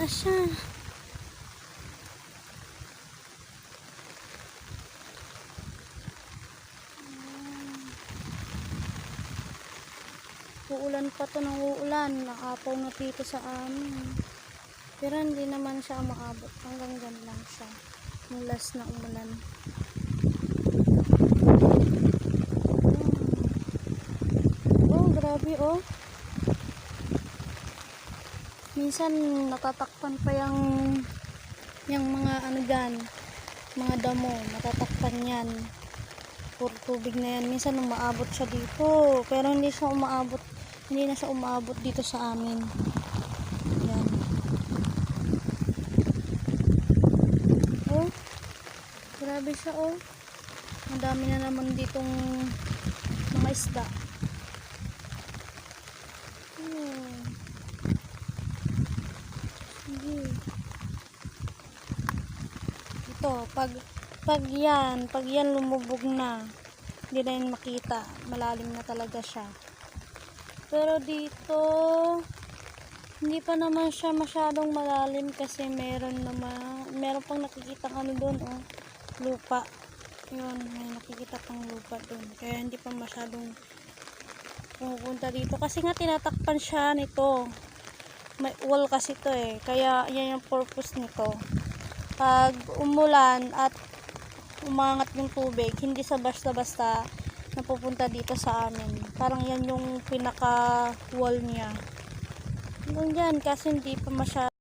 na siya. Uulan pa to ng uulan. Nakapaw na dito sa amin. Pero hindi naman siya umaabot. Hanggang dyan lang siya. Mulas na umulan. Oh, grabe oh. Minsan natatakpan pa yung yung mga ano dyan, mga damo, natatakpan yan. Puro tubig na yan. Minsan umaabot siya dito, pero hindi siya umaabot, hindi na siya umaabot dito sa amin. Yan. Oh, grabe siya oh. Madami na naman ditong mga isda. Oh. Sige. Ito, pag pag yan, pag yan lumubog na, hindi na yan makita. Malalim na talaga siya. Pero dito, hindi pa naman siya masyadong malalim kasi meron naman, meron pang nakikita ano doon, oh, lupa. Yun, may nakikita pang lupa doon. Kaya hindi pa masyadong pumupunta dito. Kasi nga tinatakpan siya nito may wall kasi to eh. Kaya yan yung purpose nito. Pag umulan at umangat yung tubig, hindi sa basta-basta napupunta dito sa amin. Parang yan yung pinaka wall niya. Hanggang dyan kasi hindi pa masyadong